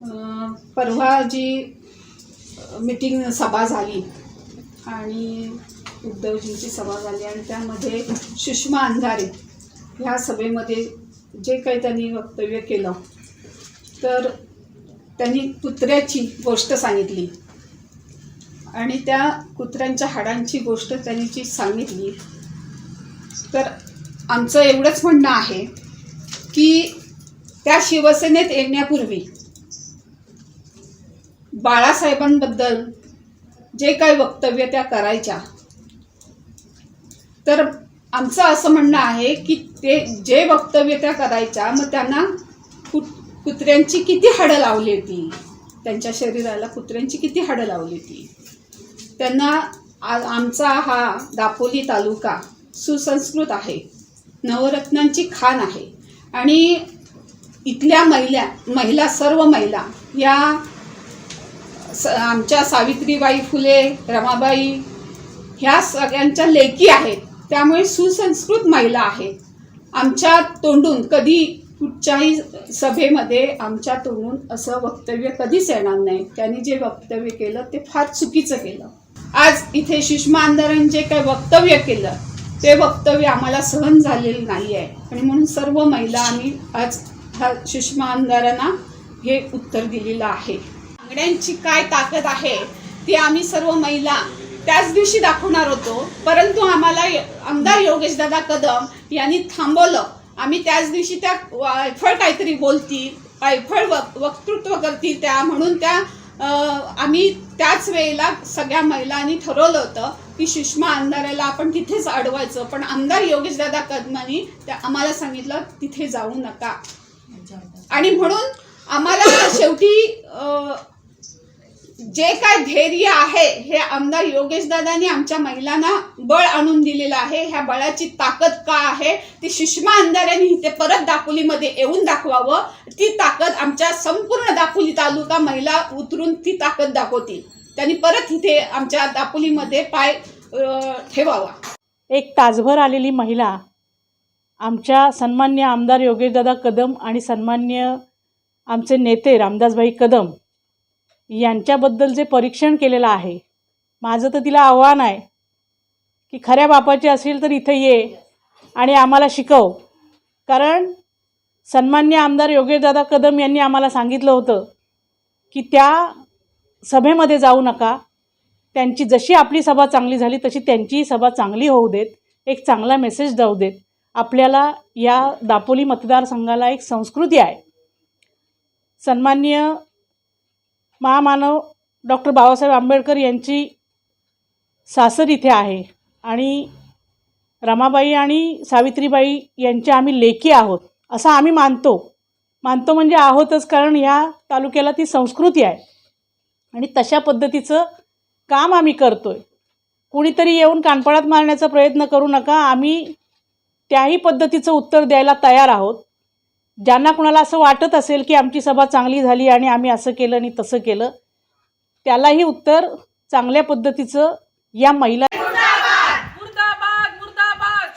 परवा जी मीटिंग सभा झाली आणि उद्धवजींची सभा झाली आणि त्यामध्ये सुषमा अंधारे ह्या सभेमध्ये जे काही त्यांनी वक्तव्य केलं तर त्यांनी कुत्र्याची गोष्ट सांगितली आणि त्या कुत्र्यांच्या हाडांची गोष्ट त्यांनी जी सांगितली तर आमचं एवढंच म्हणणं आहे की त्या शिवसेनेत येण्यापूर्वी बाळासाहेबांबद्दल जे काही वक्तव्य त्या करायच्या. तर आमचं असं म्हणणं आहे की ते जे वक्तव्य त्या करायच्या मग त्यांना कुत कुत्र्यांची किती हाडं लावली होती? त्यांच्या शरीराला कुत्र्यांची किती हाडं लावली होती? त्यांना आ- आमचा हा दापोली तालुका सुसंस्कृत आहे नवरत्नांची खाण आहे. आणि इथल्या महिला महिला सर्व महिला या स आमच्या सावित्रीबाई फुले रमाबाई ह्या सगळ्यांच्या लेकी आहेत. त्यामुळे सुसंस्कृत महिला आहेत. आमच्या तोंडून कधी कुठच्याही सभेमध्ये आमच्या तोंडून असं वक्तव्य कधीच येणार नाही. त्यांनी जे वक्तव्य केलं ते फार चुकीचं केलं. आज इथे सुषमा अंधारांनी जे काही वक्तव्य केलं ते वक्तव्य आम्हाला सहन झालेलं नाही आहे आणि म्हणून सर्व महिला आम्ही आज ह्या सुषमा अंधारांना हे उत्तर दिलेलं आहे. बांगड्यांची काय ताकद आहे ती आम्ही सर्व महिला त्याच दिवशी दाखवणार होतो. परंतु आम्हाला आमदार योगेशदादा कदम यांनी थांबवलं. आम्ही त्याच दिवशी त्या वायफळ काहीतरी बोलतील वायफळ वक वक्तृत्व करतील त्या म्हणून त्या आम्ही त्याच वेळेला सगळ्या महिलांनी ठरवलं होतं की सुषमा अंधाराला आपण तिथेच अडवायचं. पण आमदार योगेशदादा कदमांनी त्या आम्हाला सांगितलं तिथे जाऊ नका. आणि म्हणून आम्हाला शेवटी जे काय धैर्य आहे हे आमदार योगेश दादांनी आमच्या महिलांना बळ आणून दिलेलं आहे. ह्या बळाची ताकद का आहे? ती सुषमा अंधाऱ्यांनी इथे परत दापोलीमध्ये येऊन दाखवावं. ती ताकद आमच्या संपूर्ण दापोली तालुका महिला उतरून ती ताकद दाखवतील. त्यांनी परत इथे आमच्या दापोलीमध्ये पाय ठेवावा. एक तासभर आलेली महिला आमच्या सन्मान्य आमदार योगेशदादा कदम आणि सन्मान्य आमचे नेते रामदासभाई कदम यांच्याबद्दल जे परीक्षण केलेलं आहे माझं तर तिला आव्हान आहे की खऱ्या बापाची असेल तर इथं ये आणि आम्हाला शिकव. कारण सन्मान्य आमदार योगेशदादा कदम यांनी आम्हाला सांगितलं होतं की त्या सभेमध्ये जाऊ नका. त्यांची जशी आपली सभा चांगली झाली तशी त्यांचीही सभा चांगली होऊ देत. एक चांगला मेसेज जाऊ देत. आपल्याला या दापोली मतदारसंघाला एक संस्कृती आहे. सन्मान्य महामानव डॉक्टर बाबासाहेब आंबेडकर यांची सासर इथे आहे. आणि रमाबाई आणि सावित्रीबाई यांच्या आम्ही लेखी आहोत असं आम्ही मानतो. मानतो म्हणजे आहोतच कारण ह्या तालुक्याला ती संस्कृती आहे. आणि तशा पद्धतीचं काम आम्ही करतो आहे कुणीतरी येऊन कानपडात मारण्याचा प्रयत्न करू नका. आम्ही त्याही पद्धतीचं उत्तर द्यायला तयार आहोत. ज्यांना कुणाला असं वाटत असेल की आमची सभा चांगली झाली आणि आम्ही असं केलं आणि तसं केलं त्यालाही उत्तर चांगल्या पद्धतीचं या महिला मुर्दाबाद मुर्दाबाद